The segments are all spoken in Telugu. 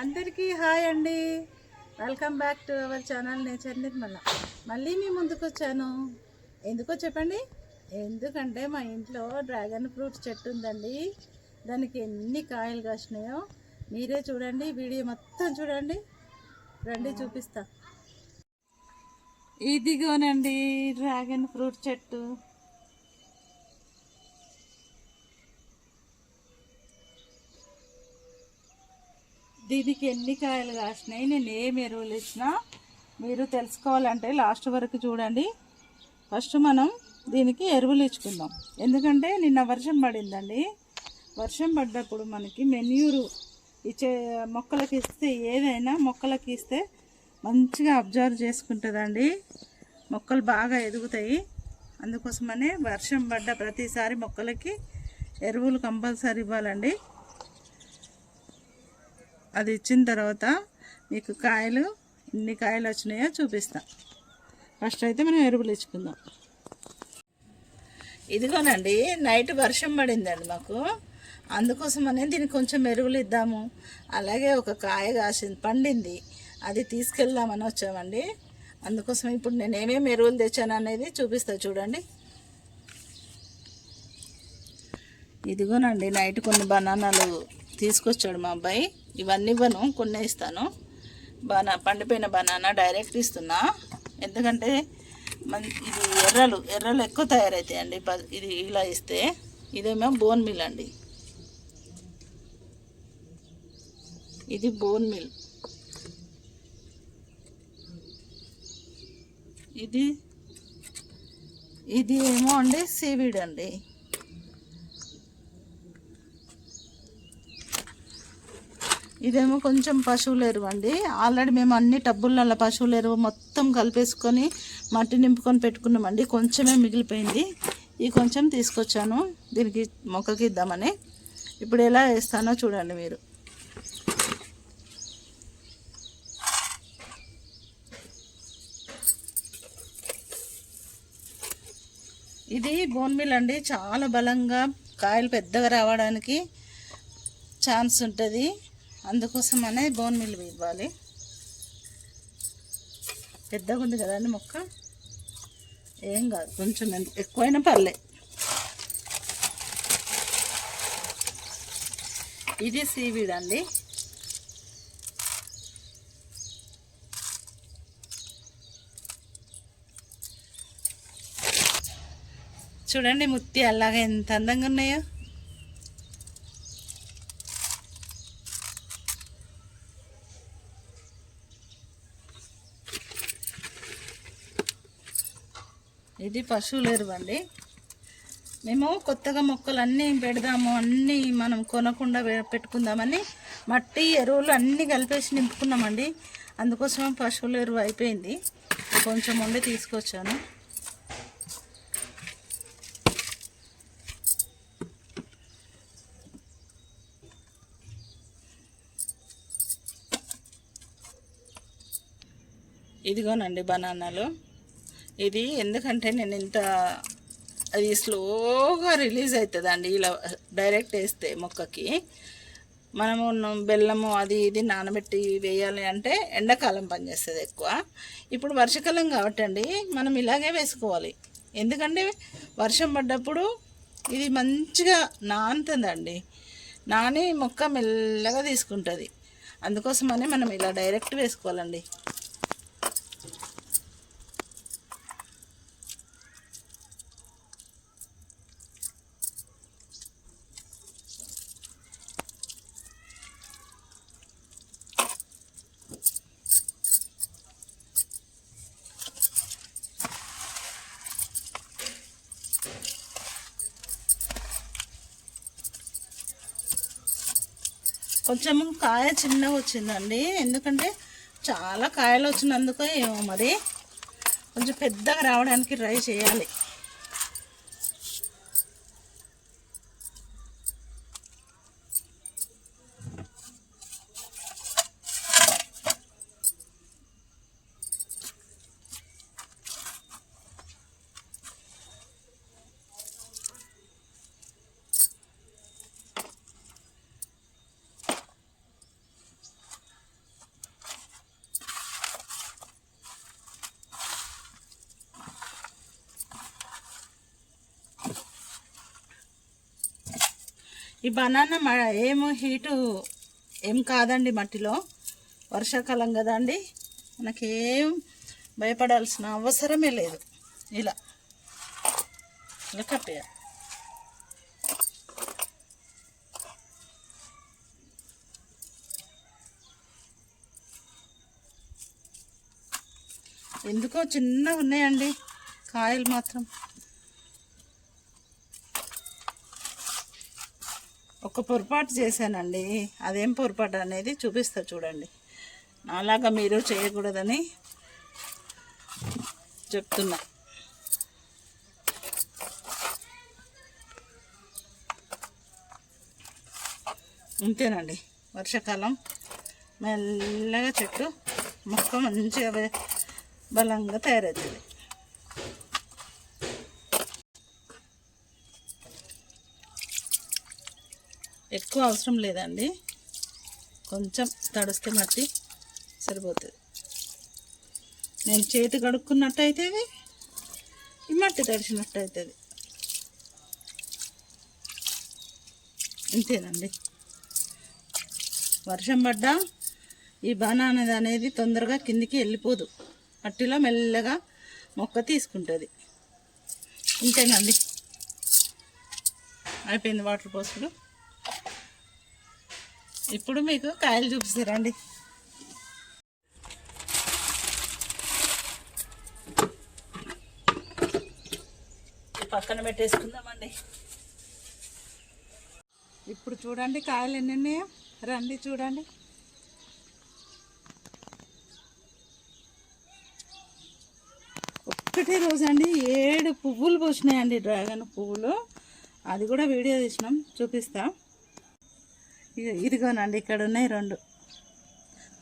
అందరికీ హాయ్ అండి. Welcome back to our channel nature Nirmala మళ్ళీ మీ ముందుకు వచ్చాను. ఎందుకో చెప్పండి? ఎందుకంటే మా ఇంట్లో డ్రాగన్ ఫ్రూట్ చెట్టు ఉందండి. దానికి ఎన్ని కాయలు కాసినాయో మీరే చూడండి వీడియో మొత్తం చూడండి. రండి చూపిస్తా. ఇదిగోనండి డ్రాగన్ ఫ్రూట్ చెట్టు. దీనికి ఎన్ని కాయలు కాసినాయి? నేను ఏం ఎరువులు ఇచ్చినా మీరు తెలుసుకోవాలంటే లాస్ట్ వరకు చూడండి. ఫస్ట్ మనం దీనికి ఎరువులు ఇచ్చుకుందాం. ఎందుకంటే నిన్న వర్షం పడిందండి. వర్షం పడ్డప్పుడు మనకి మెన్యూరు ఇచ్చే మొక్కలకి ఇస్తే ఏదైనా మొక్కలకి ఇస్తే మంచిగా అబ్జర్వ్ చేసుకుంటుందండి. మొక్కలు బాగా ఎదుగుతాయి. అందుకోసమనే వర్షం పడ్డ ప్రతిసారి మొక్కలకి ఎరువులు కంపల్సరీ ఇవ్వాలండి. అది ఇచ్చిన తర్వాత మీకు కాయలు ఎన్ని కాయలు వచ్చినాయో చూపిస్తా. ఫస్ట్ అయితే మనం ఎరువులు ఇచ్చుకుందాం. ఇదిగోనండి నైట్ వర్షం పడిందండి మాకు. అందుకోసమనే దీనికి కొంచెం ఎరువులు ఇద్దాము. అలాగే ఒక కాయ కాసింది పండింది. అది తీసుకెళ్దామని వచ్చామండి. అందుకోసం ఇప్పుడు నేను ఏమేమి ఎరువులు తెచ్చాను అనేది చూపిస్తా చూడండి. ఇదిగోనండి నైట్ కొన్ని బనానాలు తీసుకొచ్చాడు మా అబ్బాయి. ఇవన్నీ ఇవ్వను కొన్ని ఇస్తాను. బనా పండిపోయిన బనానా డైరెక్ట్ ఇస్తున్నా. ఎందుకంటే మన ఇది ఎర్రలు ఎర్రలు ఎక్కువ తయారవుతాయండి ప- ఇది ఇలా ఇస్తే ఇదేమో బోన్ మిల్ అండి. ఇది బోన్ మిల్. ఇది ఇది ఏమో అండి సీవీడ్ అండి. ఇదేమో కొంచెం పశువుల ఎరువు అండి ఆల్రెడీ మేము అన్ని టబ్బులలో పశువుల ఎరువు మొత్తం కలిపేసుకొని మట్టి నింపుకొని పెట్టుకున్నామండి. కొంచెమే మిగిలిపోయింది. ఈ కొంచెం తీసుకొచ్చాను. దీనికి మొక్కకి ఇద్దామని. ఇప్పుడు ఎలా వేస్తానో చూడండి మీరు. ఇది బోన్మిల్ అండి. చాలా బలంగా కాయలు పెద్దగా రావడానికి ఛాన్స్ ఉంటుంది. అందుకోసం అనే బోన్ మిల్ ఇవ్వాలి. పెద్దగా ఉంది కదండి మొక్క? ఏం కాదు కొంచెం ఎక్కువైనా పర్లే. ఇది సీవీడ్ అండి. చూడండి ముత్తి అలాగే ఎంత అందంగా ఉన్నాయో. ఇది పశువుల ఎరువండి. అండి మేము కొత్తగా మొక్కలు అన్నీ పెడదాము అన్నీ మనం కొనకుండా పెట్టుకుందామని మట్టి ఎరువులు అన్నీ కలిపేసి నింపుకున్నామండి. అందుకోసం పశువుల ఎరువు అయిపోయింది. కొంచెం ఉండి తీసుకొచ్చాను. ఇదిగోనండి బనానాలు. ఇది ఎందుకంటే నేను ఇంత అది స్లోగా రిలీజ్ అవుతుందండి ఇలా డైరెక్ట్ వేస్తే మొక్కకి. మనము బెల్లము అది ఇది నానబెట్టి వేయాలి అంటే ఎండాకాలం పనిచేస్తుంది ఎక్కువ. ఇప్పుడు వర్షాకాలం కాబట్టి అండి మనం ఇలాగే వేసుకోవాలి. ఎందుకంటే వర్షం పడ్డప్పుడు ఇది మంచిగా నానుతుందండి. నాని మొక్క మెల్లగా తీసుకుంటుంది. అందుకోసమని మనం ఇలా డైరెక్ట్ వేసుకోవాలండి. కొంచెం కాయ చిన్నగా వచ్చిందండి. ఎందుకంటే చాలా కాయలు వచ్చినందుకు ఏమో మరి. కొంచెం పెద్దగా రావడానికి ట్రై చేయాలి. ఈ బనానా మ- ఏమో హీటు ఏం కాదండి మట్టిలో. వర్షాకాలం కదా అండి. మనకేం భయపడాల్సిన అవసరమే లేదు. ఇలా. ఇలా కప్పేయాలి ఎందుకో చిన్నగా ఉన్నాయండి కాయలు మాత్రం. ఒక పొరపాటు చేశానండి. అదేం పొరపాటు అనేది చూపిస్తా చూడండి. అలాగా మీరు చేయకూడదని చెప్తున్నా. అంతేనండి వర్షాకాలం మెల్లగా చెట్టు మొక్క మంచిగా బలంగా తయారవుతుంది. ఎక్కువ అవసరం లేదండి. కొంచెం తడిస్తే మట్టి సరిపోతుంది. నేను చేతి కడుక్కున్నట్టు అవుతుంది ఈ మట్టి తడిచినట్టు అవుతుంది ఇంతేనండి. వర్షం పడ్డా ఈ బనానా అనేది తొందరగా కిందికి వెళ్ళిపోదు. మట్టిలో మెల్లగా మొక్క తీసుకుంటుంది. ఇంతేనండి. అయిపోయింది వాటర్ పోసుడు. ఇప్పుడు మీకు కాయలు చూపిస్తారండి పక్కన పెట్టేసుకుందామండి. ఇప్పుడు చూడండి కాయలు ఎన్ని ఉన్నాయో. రండి చూడండి. ఒక్కటే రోజు అండి ఏడు పువ్వులు పోసినాయండి డ్రాగన్ పువ్వులు. అది కూడా వీడియో తీసినాం చూపిస్తాం. ఇదిగోనండి ఇక్కడ ఉన్నాయి రెండు.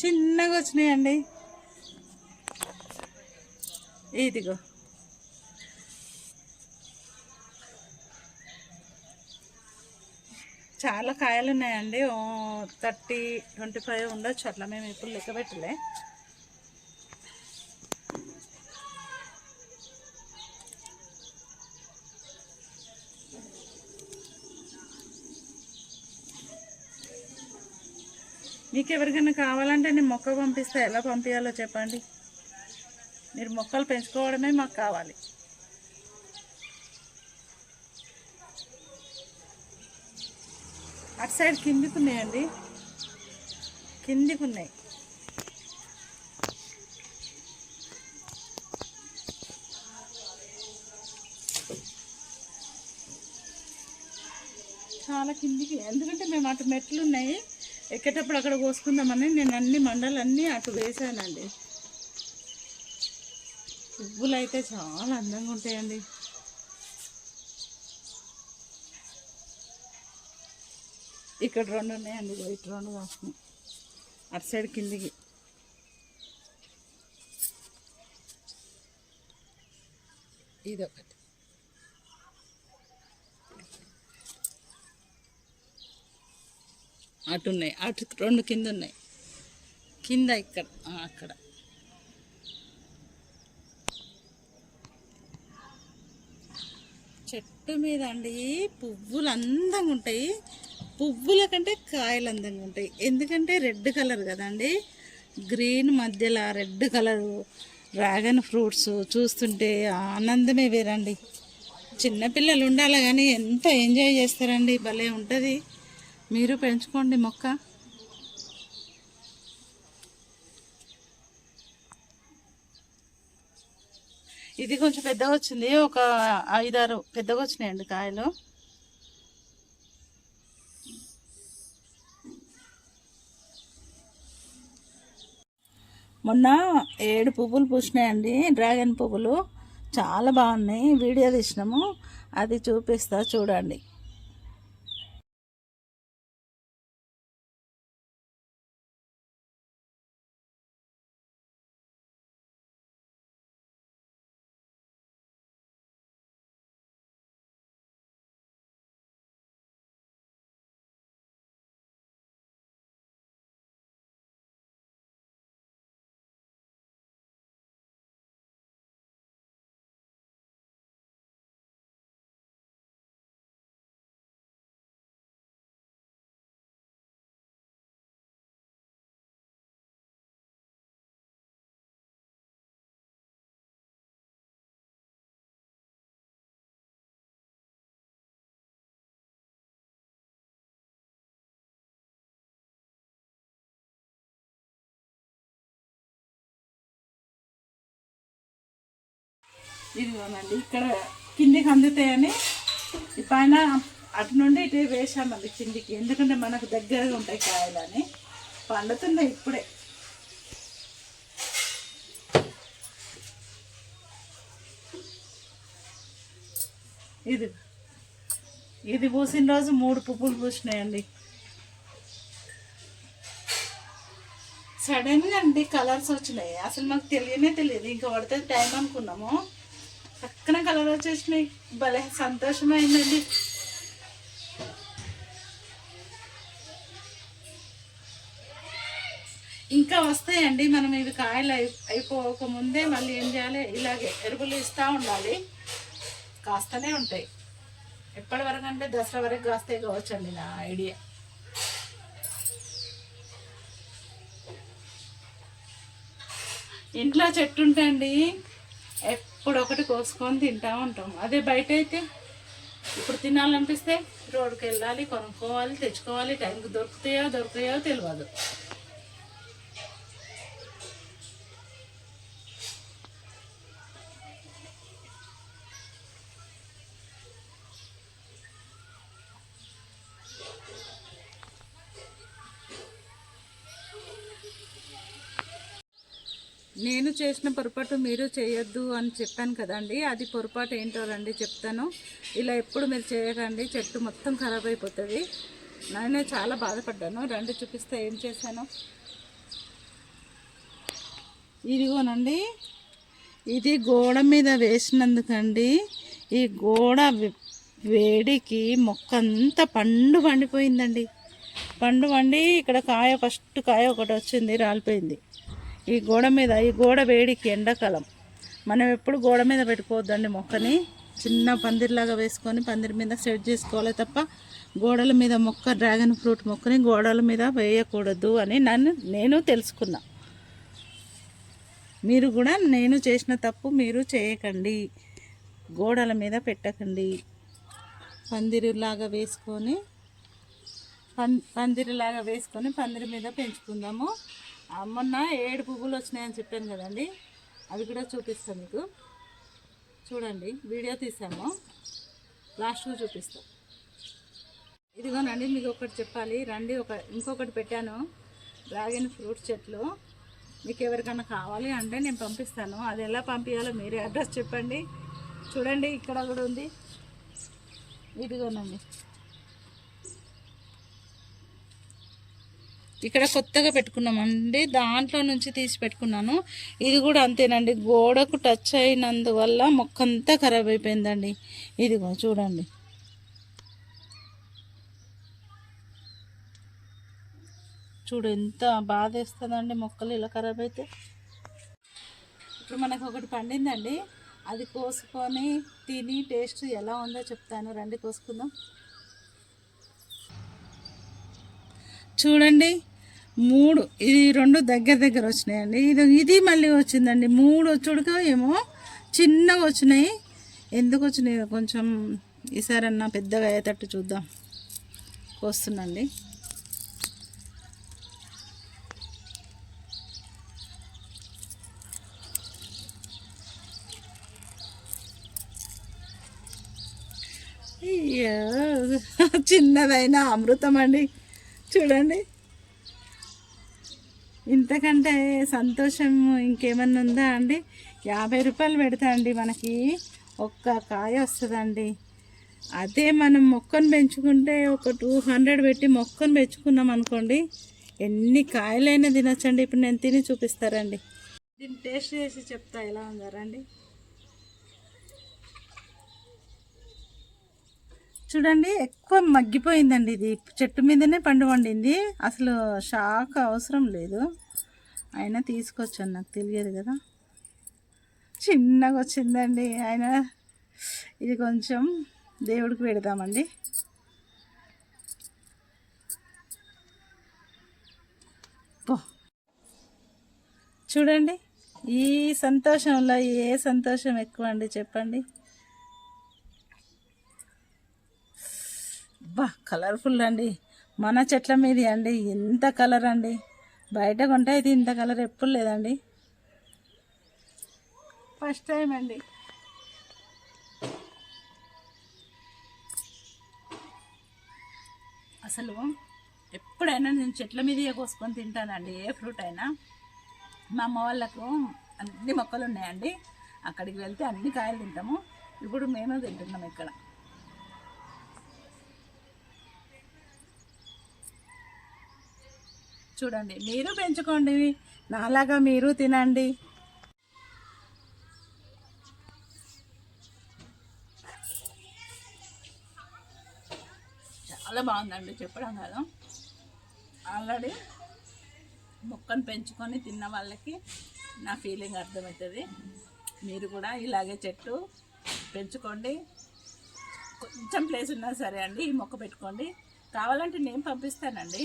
చిన్నగా వచ్చినాయండి. ఇదిగో. చాలా కాయలు ఉన్నాయండి థర్టీ ట్వంటీ ఫైవ్ ఉండొచ్చు అట్లా. మేము ఇప్పుడు లెక్క పెట్టలే. మీకు ఎవరికైనా కావాలంటే నేను మొక్క పంపిస్తే. ఎలా పంపించాలో చెప్పండి. మీరు మొక్కలు పెంచుకోవడమే మాకు కావాలి. అటు సైడ్ కిందికి ఉన్నాయండి కిందికి ఉన్నాయి చాలా కిందికి ఎందుకంటే మేము అటు మెట్లు ఉన్నాయి ఎక్కేటప్పుడు అక్కడ కోసుకుందామని నేను అన్ని మండలన్నీ అటు వేసానండి. పువ్వులు అయితే చాలా అందంగా ఉంటాయండి. ఇక్కడ రెండు ఉన్నాయండి ఇగో ఇటు రెండు కాస్తున్నాయి అటు సైడ్ కిందికి. ఇదొకటి. అటు ఉన్నాయి అటు రెండు కింద ఉన్నాయి కింద ఇక్కడ అక్కడ. చెట్టు మీద అండి పువ్వులు అందంగా ఉంటాయి. పువ్వుల కంటే కాయలు అందంగా ఉంటాయి. ఎందుకంటే రెడ్ కలర్ కదండి. గ్రీన్ మధ్యలో రెడ్ కలర్ డ్రాగన్ ఫ్రూట్స్ చూస్తుంటే ఆనందమే వేరండి. చిన్నపిల్లలు ఉండాలి కానీ ఎంత ఎంజాయ్ చేస్తారండి. భలే ఉంటుంది. మీరు పెంచుకోండి మొక్క. ఇది కొంచెం పెద్దగా వచ్చింది. ఒక ఐదారు పెద్దగా వచ్చినాయండి కాయలు. మొన్న ఏడు పువ్వులు పూసినాయండి. డ్రాగన్ పువ్వులు. చాలా బాగున్నాయి. వీడియో తీసినాము. అది చూపిస్తా చూడండి. ఇదిగోనండి ఇక్కడ కిందికి అందుతాయని పైన అటు నుండి ఇటు వేసామండి కిందికి. ఎందుకంటే మనకు దగ్గరగా ఉంటాయి కాయలని. పండుతున్నాయి ఇప్పుడే. ఇది ఇది పూసిన రోజు మూడు పువ్వులు పూసినాయండి. సడన్గా అండి కలర్స్ వచ్చినాయి. అసలు మాకు తెలియనే తెలియదు. ఇంకా పడితే టైం అనుకున్నాము. పక్కన కలర్ వచ్చేసినాయి. భలే సంతోషమైందండి. ఇంకా వస్తాయండి. మనం ఇవి కాయలు అయి అయిపోకముందే మళ్ళీ ఏం చేయాలి? ఇలాగే ఎరువులు ఇస్తూ ఉండాలి. కాస్తనే ఉంటాయి. ఎప్పటి వరకు అంటే దసరా వరకు కాస్తాయి కావచ్చండి నా ఐడియా. ఇంట్లో చెట్టు ఉంటండి ఇప్పుడు ఒకటి కోసుకొని తింటా ఉంటాం. అదే బయట అయితే ఇప్పుడు తినాలనిపిస్తే రోడ్డుకి వెళ్ళాలి కొనుక్కోవాలి తెచ్చుకోవాలి టైంకి దొరుకుతాయో దొరుకుతాయో తెలియదు నేను చేసిన పొరపాటు మీరు చేయొద్దు అని చెప్పాను కదండి. అది పొరపాటు ఏంటో రండి చెప్తాను. ఇలా ఎప్పుడు మీరు చేయకండి చెట్టు మొత్తం ఖరాబ్ అయిపోతుంది. నేను చాలా బాధపడ్డాను. రండి చూపిస్తే ఏం చేశాను? ఇదిగోనండి. ఇది గోడ మీద వేసినందుకండి. ఈ గోడ వేడికి మొక్క అంతా పండు పండిపోయిందండి. పండు పండి ఇక్కడ కాయ ఫస్ట్ కాయ ఒకటి వచ్చింది రాలిపోయింది. ఈ గోడ మీద ఈ గోడ వేడికి ఎండాకాలం. మనం ఎప్పుడు గోడ మీద పెట్టుకోవద్దండి మొక్కని. చిన్న పందిరిలాగా వేసుకొని పందిరి మీద సెట్ చేసుకోవాలి తప్ప గోడల మీద మొక్క డ్రాగన్ ఫ్రూట్ మొక్కని గోడల మీద వేయకూడదు అని నన్ను నేను తెలుసుకున్నా. మీరు కూడా నేను చేసిన తప్పు మీరు చేయకండి. గోడల మీద పెట్టకండి. పందిరిలాగా వేసుకొని పం పందిరిలాగా వేసుకొని పందిరి మీద పెంచుకుందాము. మొన్న ఏడు పువ్వులు వచ్చినాయని చెప్పాను కదండి. అవి కూడా చూపిస్తాను మీకు. చూడండి వీడియో తీసాము. లాస్ట్గా చూపిస్తాం. ఇదిగోనండి మీకు ఒకటి చెప్పాలి. రండి ఒక ఇంకొకటి పెట్టాను. డ్రాగన్ ఫ్రూట్ చెట్లు. మీకు ఎవరికైనా కావాలి అంటే నేను పంపిస్తాను. అది ఎలా పంపించాలో మీరే అడ్రస్ చెప్పండి. చూడండి ఇక్కడ కూడా ఉంది. ఇదిగోనండి. ఇక్కడ కొత్తగా పెట్టుకున్నామండి. దాంట్లో నుంచి తీసి పెట్టుకున్నాను. ఇది కూడా అంతేనండి. గోడకు టచ్ అయినందువల్ల మొక్క అంతా ఖరాబ్ అయిపోయిందండి. ఇదిగో చూడండి. చూడు ఎంత బాధ వేస్తుందండి మొక్కలు ఇలా ఖరాబ్ అయితే. ఇప్పుడు మనకు ఒకటి పండిందండి. అది కోసుకొని తిని టేస్ట్ ఎలా ఉందో చెప్తాను. రండి కోసుకుందాం. చూడండి. మూడు ఇది రెండు దగ్గర దగ్గర వచ్చినాయండి. ఇది ఇది మళ్ళీ వచ్చిందండి. మూడు వచ్చుడుక ఏమో చిన్నగా వచ్చినాయి. ఎందుకు వచ్చినాయి కొంచెం ఈసారన్నా పెద్దగా అయ్యేటట్టు చూద్దాం. కోస్తుందండి చిన్నదైనా అమృతం అండి చూడండి. ఇంతకంటే సంతోషం ఇంకేమన్నా ఉందా అండి? యాభై రూపాయలు పెడతా అండి మనకి. ఒక్క కాయ వస్తుందండి. అదే మనం మొక్కను పెంచుకుంటే ఒక టూ హండ్రెడ్ పెట్టి మొక్కను పెంచుకున్నాం అనుకోండి ఎన్ని కాయలైనా తినొచ్చండి. ఇప్పుడు నేను తిని చూపిస్తారండి. దీన్ని టేస్ట్ చేసి చెప్తా ఎలా ఉందారండి చూడండి ఎక్కువ మగ్గిపోయిందండి ఇది. చెట్టు మీదనే పండు వండింది. అసలు షాక్ అవసరం లేదు. అయినా తీసుకొచ్చాను నాకు తెలియదు కదా. చిన్నగా వచ్చిందండి. ఆయన ఇది కొంచెం దేవుడికి పెడదామండి. చూడండి ఈ సంతోషంలో ఏ సంతోషం ఎక్కువ అండి చెప్పండి? అబ్బా కలర్ఫుల్ అండి. మన చెట్ల మీద అండి. ఎంత కలర్ అండి. బయట కొంటే అయితే ఇంత కలర్ ఎప్పుడు లేదండి. ఫస్ట్ టైం అండి. అసలు ఎప్పుడైనా నేను చెట్ల మీద కోసుకొని తింటానండి. ఏ ఫ్రూట్ అయినా. మా అమ్మ వాళ్ళకు అన్ని మొక్కలు ఉన్నాయండి. అక్కడికి వెళ్తే అన్ని కాయలు తింటాము. ఇప్పుడు మేమే తింటున్నాం ఇక్కడ. చూడండి మీరు పెంచుకోండి నాలాగా మీరు తినండి. చాలా బాగుందండి చెప్పడం కదా. ఆల్రెడీ మొక్కను పెంచుకొని తిన్న వాళ్ళకి నా ఫీలింగ్ అర్థమవుతుంది. మీరు కూడా ఇలాగే చెట్టు పెంచుకోండి. కొంచెం ప్లేస్ ఉన్నా సరే అండి ఈ మొక్క పెట్టుకోండి. కావాలంటే నేను పంపిస్తానండి.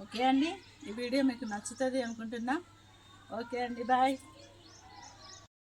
ఓకే అండి. ఈ వీడియో మీకు నచ్చుతుంది అనుకుంటున్నా. ఓకే అండి బాయ్.